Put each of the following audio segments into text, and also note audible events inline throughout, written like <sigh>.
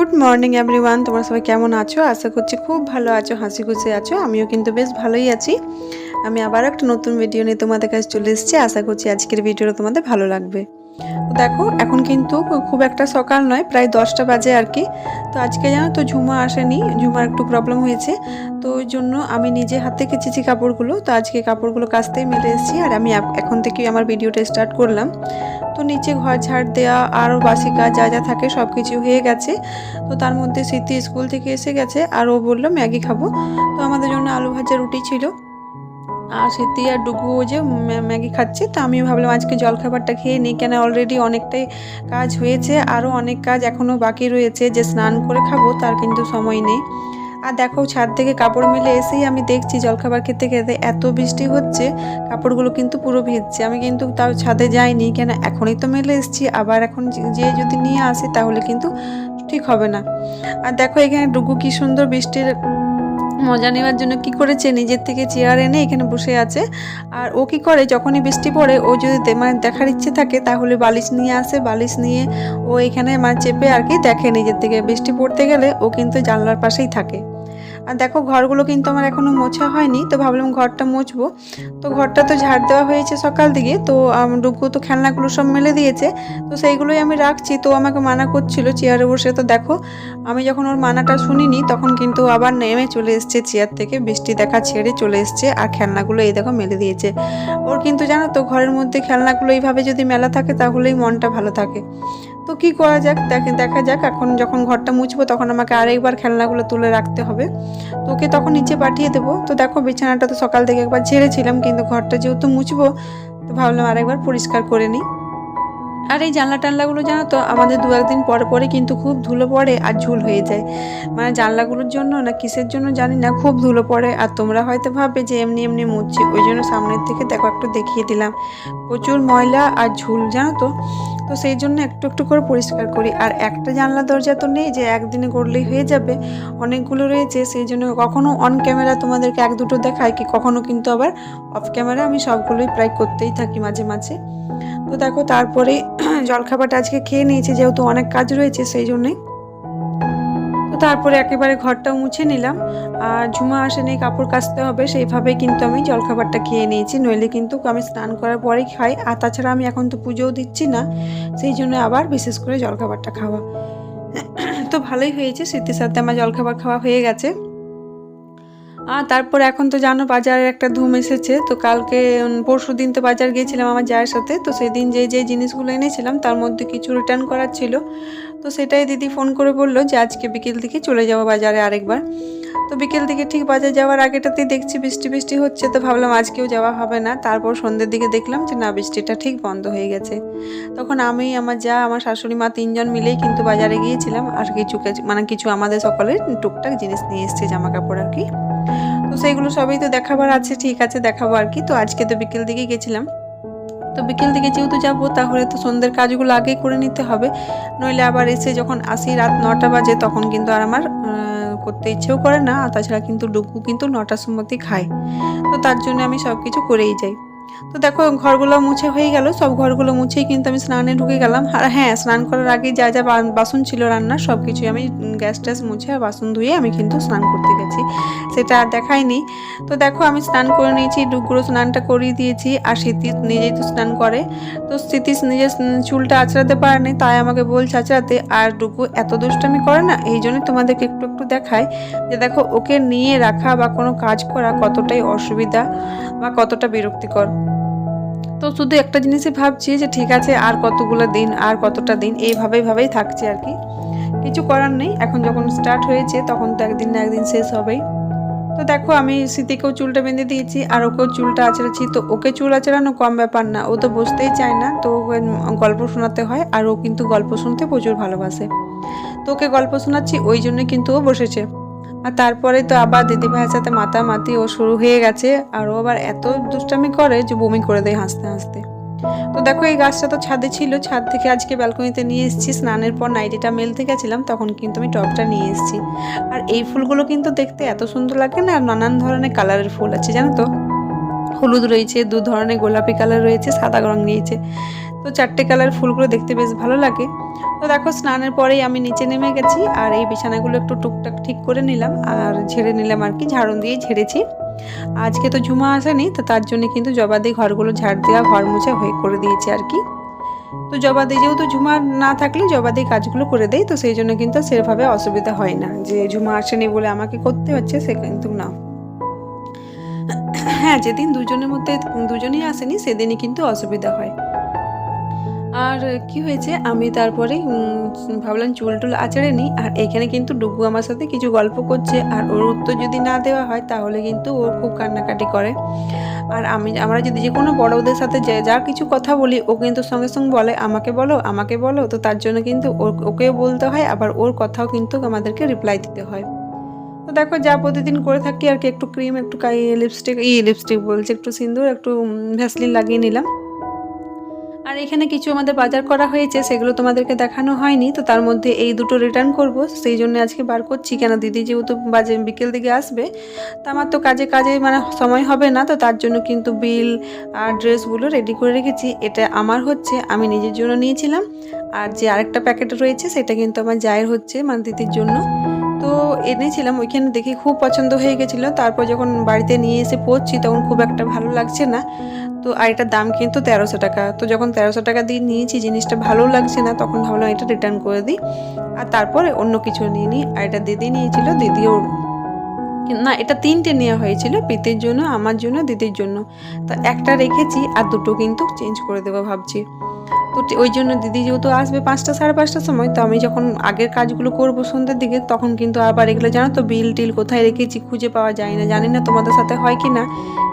Good morning everyone, তোমরা সবাই কেমন আছো? আশা করছি খুব ভালো আছো, হাসি খুশি আছো, আমিও কিন্তু বেশ ভালোই আছি। আমি আবার একটা নতুন ভিডিও নিয়ে তোমাদের কাছে চলে এসেছি, আশা করছি আজকের ভিডিওটা তোমাদের ভালো লাগবে। দেখো, এখন কিন্তু খুব একটা সকাল নয়, প্রায় দশটা বাজে আর কি। তো আজকে জানো তো ঝুমা আসেনি, ঝুমার একটু প্রবলেম হয়েছে। তো ওই জন্য আমি নিজে হাতে কেচেছি কাপড়গুলো। তো আজকে কাপড়গুলো কাচতেই মেলে এসেছি আর আমি এখন থেকেই আমার ভিডিওটা স্টার্ট করলাম। তো নিচে ঘর ঝাড় দেওয়া আরও বাসি কাজ যা যা থাকে সব কিছু হয়ে গেছে। তো তার মধ্যে স্মৃতি স্কুল থেকে এসে গেছে, আর ও বলল, ম্যাগি খাব। তো আমাদের জন্য আলু ভাজা রুটি ছিল। আর স্মৃতি আর ডুগু যে ম্যাগি খাচ্ছে, তো আমি ভাবলাম আজকে জলখাবারটা খেয়ে নিই। কেন অলরেডি অনেকটাই কাজ হয়েছে আরও অনেক কাজ এখনও বাকি রয়েছে যে স্নান করে খাব, তার কিন্তু সময় নেই। আর দেখো ছাদ থেকে কাপড় মেলে এসেই আমি দেখছি জলখাবার খেতে খেতে এত বৃষ্টি হচ্ছে, কাপড়গুলো কিন্তু পুরো ভিজছে। আমি কিন্তু তাও ছাদে যাইনি, কেন এখনই তো মেলে এসেছি, আবার এখন যে যদি নিয়ে আসে তাহলে কিন্তু ঠিক হবে না। আর দেখো এখানে ডুগু কি সুন্দর বৃষ্টির মজা নেওয়ার জন্য কি করেছে? নিজের থেকে চেয়ার এনে এখানে বসে আছে। আর ও কি করে? যখনই বৃষ্টি পড়ে, ও যদি মানে দেখার ইচ্ছে থাকে, তাহলে বালিশ নিয়ে আসে। বালিশ নিয়ে ও এখানে মানে চেপে আর কি দেখে নিজের থেকে। বৃষ্টি পড়তে গেলে ও কিন্তু জানলার পাশেই থাকে। আর দেখো, ঘরগুলো কিন্তু আমার এখনও মোছা হয়নি, তো ভাবলাম ঘরটা মুছবো। তো ঘরটা তো ঝাড় দেওয়া হয়েছে সকাল দিকে, তো ডুগু তো খেলনাগুলো সব মেলে দিয়েছে, তো সেইগুলোই আমি রাখছি। তো আমাকে মানা করছিল, চেয়ারে বসে, তো দেখো, আমি যখন ওর মানাটা শুনিনি, তখন কিন্তু আবার নেমে চলে এসছে চেয়ার থেকে, বৃষ্টি দেখা ছেড়ে চলে এসছে, আর খেলনাগুলো এই দেখো মেলে দিয়েছে। ওর কিন্তু জানো তো, ঘরের মধ্যে খেলনাগুলো এইভাবে যদি মেলা থাকে, তাহলেই মনটা ভালো থাকে। তো কি করা যাক? দেখে, দেখা যাক। এখন যখন ঘরটা মুছবো, তখন আমাকে আরেকবার খেলনাগুলো তুলে রাখতে হবে। তো ওকে তখন নিচে পাঠিয়ে দেবো। তো দেখো, বিছানাটা তো সকাল থেকে একবার ঝেড়েছিলাম, কিন্তু ঘরটা যেহেতু মুছবো, তো ভাবলাম আরেকবার পরিষ্কার করে নিই। আর এই জানলা টানলাগুলো জানো তো, আমাদের দু একদিন পরে পরে কিন্তু খুব ধুলো পড়ে আর ঝুল হয়ে যায়। মানে জানলাগুলোর জন্য না, কিসের জন্য জানি না, খুব ধুলো পড়ে। আর তোমরা হয়তো ভাববে যে এমনি এমনি মুছছি ওই জন্য সামনের থেকে দেখো একটু দেখিয়ে দিলাম। প্রচুর ময়লা আর ঝুল, জানো তো? তো সেই জন্য একটু একটু করে পরিষ্কার করি। আর একটা জানলা দরজা তো নেই যে একদিনে করলেই হয়ে যাবে, অনেকগুলো রয়েছে। সেই জন্য কখনো অন ক্যামেরা তোমাদেরকে এক দুটো দেখায় কি, কখনো কিন্তু আবার অফ ক্যামেরা আমি সবগুলোই প্রায় করতেই থাকি মাঝে মাঝে। তো দেখো তারপরে <clears throat> জলখাবারটা আজকে খেয়ে নিয়েছি, যেহেতু অনেক কাজ রয়েছে সেই জন্যই। তো তারপরে একেবারে ঘরটাও মুছে নিলাম। আর ঝুমা আসেনি, কাপড় কাচতে হবে, সেইভাবেই কিন্তু আমি জলখাবারটা খেয়ে নিয়েছি। নইলে কিন্তু আমি স্নান করার পরেই খাই। আর তাছাড়া আমি এখন তো পুজোও দিচ্ছি না, সেই জন্য আবার বিশেষ করে জলখাবারটা খাওয়া। <clears throat> তো ভালোই হয়েছে, স্মৃতির সাথে আমার জলখাবার খাওয়া হয়ে গেছে। আর তারপর এখন তো জানো বাজারের একটা ধুম এসেছে, তো কালকে পরশু দিন তো বাজার গিয়েছিলাম আমার জায়ের সাথে, তো সেদিন যে যে জিনিসগুলো এনেছিলাম তার মধ্যে কিছু রিটার্ন করার ছিল। তো সেটাই দিদি ফোন করে বলল যে, আজকে বিকেল দিকে চলে যাব বাজারে আরেকবার। তো বিকেল দিকে ঠিক বাজার যাওয়ার আগেটাতেই দেখছি বৃষ্টি বৃষ্টি হচ্ছে, তো ভাবলাম আজকেও যাওয়া হবে না। তারপর সন্ধ্যের দিকে দেখলাম যে, না, বৃষ্টিটা ঠিক বন্ধ হয়ে গেছে। তখন আমি, আমার যা, আমার শাশুড়ি মা তিনজন মিলেই কিন্তু বাজারে গিয়েছিলাম, আর কিছু মানে কিছু আমাদের সকলের টুকটাক জিনিস নিয়ে এসছে জামা কাপড় আর কি। সেইগুলো সবই তো দেখাবার আছে, ঠিক আছে, দেখাবো আর কি। তো আজকে তো বিকেল দিকে গেছিলাম। তো বিকেল দিকে যেহেতু যাব, তাহলে তো সন্ধ্যের কাজগুলো আগেই করে নিতে হবে। নইলে আবার এসে যখন আসি রাত নটা বাজে, তখন কিন্তু আর আমার করতে ইচ্ছেও করে না। আর তাছাড়া কিন্তু ডুকু কিন্তু নটার সময়তেই খায়। তো তার জন্য আমি সব কিছু করেই যাই। তো দেখো, ঘরগুলো মুছে হয়ে গেল। সব ঘরগুলো মুছেই কিন্তু আমি স্নানে ঢুকে গেলাম। আর হ্যাঁ স্নান করার আগে যা যা বাসন ছিল রান্নার সব কিছুই আমি গ্যাস ট্যাস মুছে আর বাসন ধুয়ে আমি কিন্তু স্নান করতে গেছি। সেটা আর দেখাইনি তো দেখো, আমি স্নান করে নিয়েছি ডুগুলো স্নানটা করিয়ে দিয়েছি আর স্মৃতি নিজেই তো স্নান করে। তো স্মৃতি নিজে চুলটা আঁচড়াতে পারেনি, তাই আমাকে বলছে আঁচড়াতে, আর ডুগু এত দুষ্টামি করে না? এই জন্য তোমাদেরকে একটু একটু দেখায় যে দেখো, ওকে নিয়ে রাখা বা কোনো কাজ করা কতটাই অসুবিধা বা কতটা বিরক্তিকর। তো শুধু একটা জিনিসই ভাবছি যে ঠিক আছে, আর কতগুলো দিন, আর কতটা দিন, এইভাবেই ভাবেই থাকছি আর কি। কিছু করার নেই, এখন যখন স্টার্ট হয়েছে, তখন তো একদিন না একদিন শেষ হবেই। তো দেখো, আমি স্মৃতিকেও চুলটা বেঁধে দিয়েছি, আর ওকেও চুলটা আঁচড়েছি তো ওকে চুল আঁচড়ানো কম ব্যাপার না, ও তো বসতেই চায় না, তো ওকে গল্প শোনাতে হয়, আর ও কিন্তু গল্প শুনতে প্রচুর ভালোবাসে। তো ওকে গল্প শোনাচ্ছি, ওই জন্য কিন্তু ও বসেছে। আর তারপরে তো আবার দিদিভাইয়ের সাথে মাতামাতি ও শুরু হয়ে গেছে, আর ও আবার এত দুষ্টামি করে যে বমি করে দেয় হাসতে হাসতে। তো দেখো এই গাছটা তো ছাদে ছিল, ছাদ থেকে আজকে ব্যালকনিতে নিয়ে এসেছি, স্নানের পর নাইটিটা মেলতে গেছিলাম, তখন কিন্তু আমি টবটা নিয়ে এসেছি। আর এই ফুলগুলো কিন্তু দেখতে এত সুন্দর লাগে না, আর নানান ধরনের কালারের ফুল আছে, জানো তো? হলুদ রয়েছে, দু ধরনের গোলাপি কালার রয়েছে, সাদা রং নিয়েছে। তো চারটে কালার ফুলগুলো দেখতে বেশ ভালো লাগে। তো দেখো স্নানের পরেই আমি নিচে নেমে গেছি আর এই বিছানাগুলো একটু টুকটাক ঠিক করে নিলাম আর ঝেড়ে নিলাম আর কি, ঝাড়ন দিয়ে ঝেড়েছি। আজকে তো ঝুমা আসেনি তো তার জন্য কিন্তু জবা দিয়ে ঘরগুলো ঝাড় দেওয়া, ঘর মোছা হয়ে করে দিয়েছে আর কি। তো জবা দিয়ে যেহেতু ঝুমা না থাকলে জবা দিয়ে কাজগুলো করে দেয় তো সেই জন্য কিন্তু সেভাবে অসুবিধা হয় না। যে ঝুমা আসেনি বলে আমাকে করতে হচ্ছে, সে কিন্তু না। হ্যাঁ যেদিন দুজনের মধ্যে, দুজনেই আসেনি, সেদিনই কিন্তু অসুবিধা হয়। আর কি হয়েছে? আমি তারপরে ভাবলাম চুল টুল আঁচড়ে নিই। আর এখানে কিন্তু ডুগু আমার সাথে কিছু গল্প করছে। আর ওর উত্তর যদি না দেওয়া হয়, তাহলে কিন্তু ও খুব কান্নাকাটি করে। আর আমি, আমরা যদি যে কোনো বড়দের সাথে যে যা কিছু কথা বলি, ও কিন্তু সঙ্গে সঙ্গে বলে, আমাকে বলো আমাকে বলো। তো তার জন্য কিন্তু ওকেও বলতে হয়, আবার ওর কথাও কিন্তু আমাদেরকে রিপ্লাই দিতে হয়। তো দেখো, যা প্রতিদিন করে থাকি আর কি, একটু ক্রিম একটু লিপস্টিক ই লিপস্টিক বলছে, একটু সিন্দুর একটু ভ্যাসলিন লাগিয়ে নিলাম। আর এখানে কিছু আমাদের বাজার করা হয়েছে, সেগুলো তোমাদেরকে দেখানো হয়নি, তো তার মধ্যে এই দুটো রিটার্ন করব, সেই জন্য আজকে বার করছি। কেন দিদি যেহেতু বাজে বিকেল দিকে আসবে, তা আমার তো কাজে কাজে মানে সময় হবে না, তো তার জন্য কিন্তু বিল আর ড্রেসগুলো রেডি করে রেখেছি। এটা আমার হচ্ছে, আমি নিজের জন্য নিয়েছিলাম। আর যে আরেকটা প্যাকেট রয়েছে, সেটা কিন্তু আমার জায়ের হচ্ছে মানে দিদির জন্য। তো এনেছিলাম, ওইখানে দেখে খুব পছন্দ হয়ে গেছিল। তারপর যখন বাড়িতে নিয়ে এসে পড়ছি, তখন খুব একটা ভালো লাগছে না। তো আর এটার দাম কিন্তু তেরোশো টাকা। তো যখন তেরোশো টাকা দিয়ে নিয়েছি, জিনিসটা ভালো লাগছে না, তখন ভাবলাম এটা রিটার্ন করে দিই। আর তারপরে অন্য কিছু নিয়ে নিই। আর এটা দিদি নিয়েছিল, দিদিও না, এটা তিনটে নেওয়া হয়েছিল পিতের জন্য, আমার জন্য, দিদির জন্য। তো একটা রেখেছি আর দুটো কিন্তু চেঞ্জ করে দেবো ভাবছি। তো ওই জন্য দিদি যেহেতু আসবে পাঁচটা, সাড়ে পাঁচটার সময়, তো আমি যখন আগের কাজগুলো করব সন্ধ্যের দিকে, তখন কিন্তু আবার এগুলো জানো তো, বিল টিল কোথায় রেখেছি খুঁজে পাওয়া যায় না। জানি না তোমাদের সাথে হয় কি না,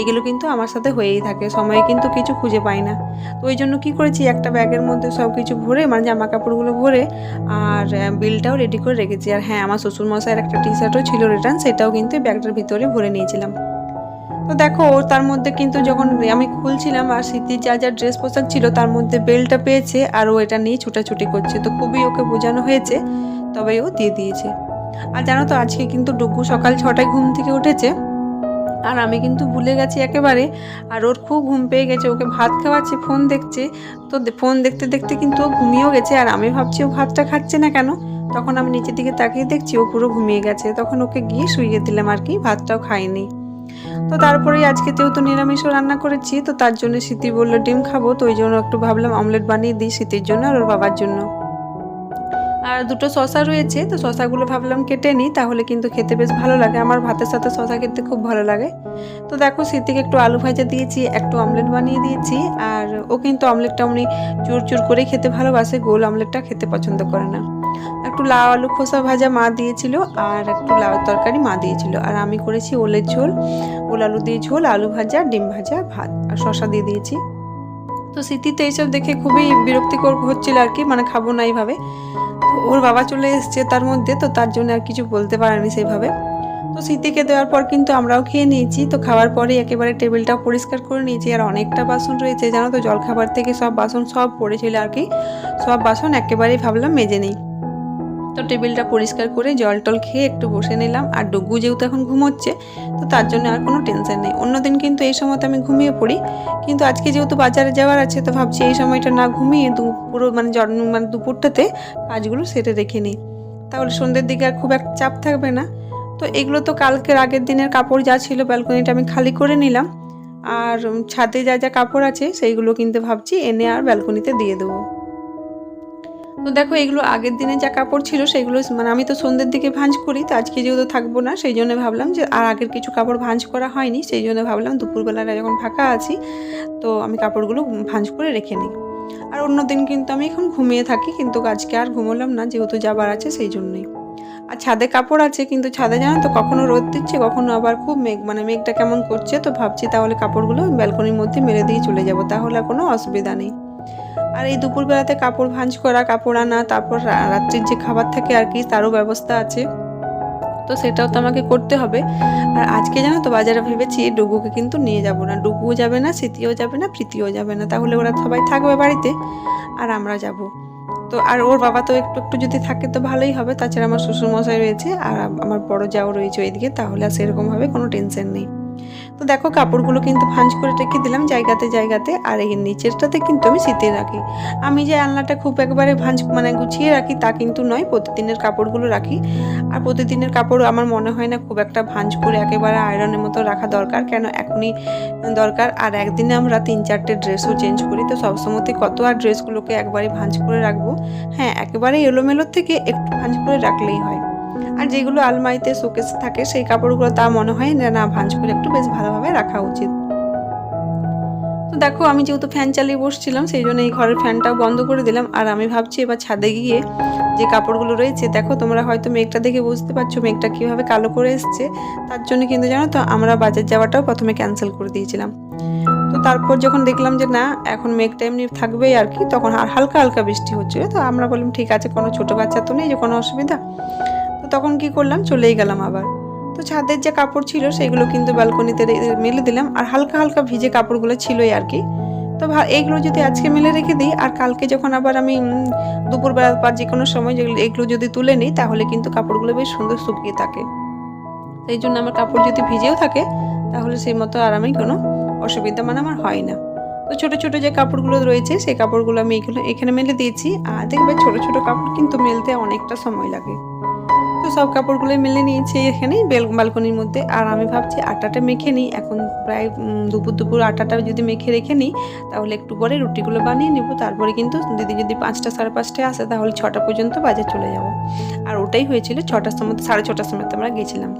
এগুলো কিন্তু আমার সাথে হয়েই থাকে, সময়ে কিন্তু কিছু খুঁজে পাই না। তো ওই জন্য কী করেছি, একটা ব্যাগের মধ্যে সব কিছু ভরে মানে জামা কাপড়গুলো ভরে, আর বিলটাও রেডি করে রেখেছি। আর হ্যাঁ আমার শ্বশুরমশাইয়ের একটা টি শার্টও ছিল রিটার্ন সেটাও কিন্তু ব্যাগটার ভিতরে ভরে নিয়েছিলাম। তো দেখো ওর তার মধ্যে কিন্তু যখন আমি খুলছিলাম আর স্মৃতির যা যা ড্রেস পোশাক ছিল, তার মধ্যে বেলটা পেয়েছে আর ও এটা নিয়ে ছুটাছুটি করছে। তো খুবই ওকে বোঝানো হয়েছে, তবে ও দিয়ে দিয়েছে। আর জানো তো, আজকে কিন্তু ডুগু সকাল ছটায় ঘুম থেকে উঠেছে আর আমি কিন্তু ভুলে গেছি একেবারে। আর ওর খুব ঘুম পেয়ে গেছে, ওকে ভাত খাওয়াচ্ছে, ফোন দেখছে। তো ফোন দেখতে দেখতে কিন্তু ও ঘুমিয়েও গেছে আর আমি ভাবছি ও ভাতটা খাচ্ছে না কেন? তখন আমি নিচের দিকে তাকিয়ে দেখছি ও পুরো ঘুমিয়ে গেছে। তখন ওকে গিয়ে শুইয়ে দিলাম আর কি, ভাতটাও খাইনি তো তারপরেই আজকে যেহেতু নিরামিষও রান্না করেছি, তো তার জন্য স্মৃতি বলল ডিম খাব, তো ওই জন্য একটু ভাবলাম অমলেট বানিয়ে দিই স্মৃতির জন্য আর ওর বাবার জন্য। আর দুটো শশা রয়েছে, তো শশাগুলো ভাবলাম কেটে নিই, তাহলে কিন্তু খেতে বেশ ভালো লাগে। আমার ভাতের সাথে শশা খেতে খুব ভালো লাগে। তো দেখো স্মৃতিকে একটু আলু ভাজা দিয়েছি, একটু অমলেট বানিয়ে দিয়েছি, আর ও কিন্তু অমলেটটা উনি চুর চুর করে খেতে ভালোবাসে, গোল অমলেটটা খেতে পছন্দ করে না। একটু লাউ আলু খোসা ভাজা মা দিয়েছিল, আর একটু লাউ তরকারি মা দিয়েছিল। আর আমি করেছি ওলের ঝোল, ওল আলু দিয়ে ঝোল, আলু ভাজা, ডিম ভাজা, ভাত, আর শশা দিয়ে দিয়েছি। তো স্মৃতিতে এইসব দেখে খুবই বিরক্তিকর হচ্ছিল আর কি মানে খাব না এইভাবে। তো ওর বাবা চলে এসছে তার মধ্যে, তো তার জন্য আর কিছু বলতে পারেনি সেইভাবে। তো স্মৃতিকে দেওয়ার পর কিন্তু আমরাও খেয়ে নিয়েছি। তো খাওয়ার পরে একেবারে টেবিলটা পরিষ্কার করে নিয়েছি। আর অনেকটা বাসন রয়েছে, জানো তো? জলখাবার থেকে সব বাসন সব পড়েছিল আর কি। সব বাসন একেবারেই ভাবলাম মেজে নেই। তো টেবিলটা পরিষ্কার করে জল টল খেয়ে একটু বসে নিলাম। আর ডুগু যেহেতু এখন ঘুমোচ্ছে, তো তার জন্য আর কোনো টেনশন নেই। অন্যদিন কিন্তু এই সময়তে আমি ঘুমিয়ে পড়ি। কিন্তু আজকে যেহেতু বাজারে যাওয়ার আছে, তো ভাবছি এই সময়টা না ঘুমিয়ে পুরো মানে মানে দুপুরটাতে কাজগুলো সেরে রেখে নিই। তাহলে সন্ধ্যের দিকে আর খুব একটা চাপ থাকবে না। তো এগুলো তো কালকের আগের দিনের কাপড় যা ছিল ব্যালকনিটা আমি খালি করে নিলাম। আর ছাদে যা যা কাপড় আছে, সেইগুলো কিন্তু ভাবছি এনে আর ব্যালকনিতে দিয়ে দেবো। তো দেখো, এগুলো আগের দিনে যা কাপড় ছিল সেগুলো মানে আমি তো সন্ধ্যের দিকে ভাঁজ করি, তো আজকে যেহেতু থাকব না, সেই জন্য ভাবলাম যে আর আগের কিছু কাপড় ভাঁজ করা হয়নি, সেই জন্য ভাবলাম দুপুরবেলাটা যখন ফাঁকা আছি, তো আমি কাপড়গুলো ভাঁজ করে রেখে নিই। আর অন্য দিন কিন্তু আমি এখন ঘুমিয়ে থাকি, কিন্তু আজকে আর ঘুমোলাম না, যেহেতু যাবার আছে সেই জন্যই। আর ছাদে কাপড় আছে, কিন্তু ছাদে জানো তো কখনো রোদ দিচ্ছে, কখনো আবার খুব মেঘ মানে মেঘটা কেমন করছে, তো ভাবছি তাহলে কাপড়গুলো ব্যালকনির মধ্যে মেরে দিয়ে চলে যাব, তাহলে কোনো অসুবিধা নেই। আর এই দুপুরবেলাতে কাপড় ভাঁজ করা, কাপড় আনা, তারপর রাত্রির যে খাবার থাকে আর কি, তারও ব্যবস্থা আছে। তো সেটাও তো আমাকে করতে হবে। আর আজকে জানো তো বাজারে ভেবেছি ডুগুকে কিন্তু নিয়ে যাব না। ডুগুও যাবে না, স্মৃতিও যাবে না, প্রীতিও যাবে না। তাহলে ওরা সবাই থাকবে বাড়িতে আর আমরা যাব। তো আর ওর বাবা তো একটু একটু যদি থাকে তো ভালোই হবে। তাছাড়া আমার শ্বশুরমশাই রয়েছে আর আমার বড় যাও রয়েছে ওইদিকে। তাহলে আর সেরকমভাবে কোনো টেনশন নেই। তো দেখো কাপড়গুলো কিন্তু ভাঁজ করে রেখে দিলাম জায়গাতে জায়গাতে, আর এই নিচেরটাতে কিন্তু আমি শীতে রাখি। আমি যে আলনাটা খুব একবারে ভাঁজ মানে গুছিয়ে রাখি তা কিন্তু নয়, প্রতিদিনের কাপড়গুলো রাখি। আর প্রতিদিনের কাপড় আমার মনে হয় না খুব একটা ভাঁজ করে একেবারে আয়রনের মতো রাখা দরকার, কেন এখনই দরকার। আর একদিনে আমরা তিন চারটে ড্রেসও চেঞ্জ করি, তো সবসময়তে কত আর ড্রেসগুলোকে একবারে ভাঁজ করে রাখব? হ্যাঁ একেবারে এলোমেলোর থেকে একটু ভাঁজ করে রাখলেই হয়। আর যেগুলো আলমারিতে শোকেস থাকে সেই কাপড়গুলো তা মনে হয় না ভাঁজ করে একটু বেশ ভালোভাবে রাখা উচিত। তো দেখো, আমি যেহেতু ফ্যান চালিয়ে বসছিলাম, সেই জন্য এই ঘরের ফ্যানটাও বন্ধ করে দিলাম। আর আমি ভাবছি এবার ছাদে গিয়ে যে কাপড়গুলো রয়েছে, দেখো তোমরা হয়তো মেঘটা দেখে বুঝতে পারছ মেঘটা কীভাবে কালো করে এসছে। তার জন্য কিন্তু জানো তো, আমরা বাজার যাওয়াটাও প্রথমে ক্যান্সেল করে দিয়েছিলাম। তো তারপর যখন দেখলাম যে না, এখন মেঘটা এমনি থাকবেই আর কি, তখন আর হালকা হালকা বৃষ্টি হচ্ছিল তো আমরা বললাম, ঠিক আছে, কোনো ছোটো বাচ্চা তো নেই, যে কোনো অসুবিধা। তখন কি করলাম? চলেই গেলাম আবার। তো ছাদের যে কাপড় ছিল, সেগুলো কিন্তু ব্যালকনিতে মেলে দিলাম। আর হালকা হালকা ভিজে কাপড়গুলো ছিলই আর কি। তো এইগুলো যদি আজকে মেলে রেখে দিই, আর কালকে যখন আবার আমি দুপুরবেলা বা যে কোনো সময় যেগুলো, এগুলো যদি তুলে নিই, তাহলে কিন্তু কাপড়গুলো বেশ সুন্দর শুকিয়ে থাকে। সেই জন্য আমার কাপড় যদি ভিজেও থাকে, তাহলে সেই মতো আর আমি কোনো অসুবিধা মানে আমার হয় না। তো ছোটো ছোটো যে কাপড়গুলো রয়েছে, সেই কাপড়গুলো আমি এখানে এখানে মেলে দিয়েছি। আর দেখবে ছোটো ছোটো কাপড় কিন্তু মেলতে অনেকটা সময় লাগে। সব কাপড়গুলো মেলে নিয়েছি এখানে বেল- বালকনির মধ্যে। আর আমি ভাবছি আটাটা মেখে নিই। এখন প্রায় দুপুর দুপুর আটাটা যদি মেখে রেখে নিই, তাহলে একটু পরে রুটিগুলো বানিয়ে নেব। তারপরে কিন্তু দিদি যদি পাঁচটা, সাড়ে পাঁচটায় আসে, তাহলে ছটা পর্যন্ত বাজে চলে যাব। আর ওটাই হয়েছিল ছটার সময়, সাড়ে ছটার সময় আমরা গেছিলাম।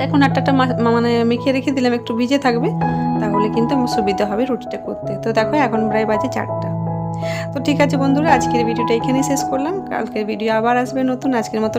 এখন আটাটা মানে মেখে রেখে দিলাম, একটু ভিজে থাকবে। তাহলে কিন্তু আমার সুবিধা হবে রুটিটা করতে। তো দেখো, এখন প্রায় বাজে চারটা। তো ঠিক আছে বন্ধুরা, আজকের ভিডিওটা এখানেই শেষ করলাম। কালকের ভিডিও আবার আসবে নতুন। আজকের মতো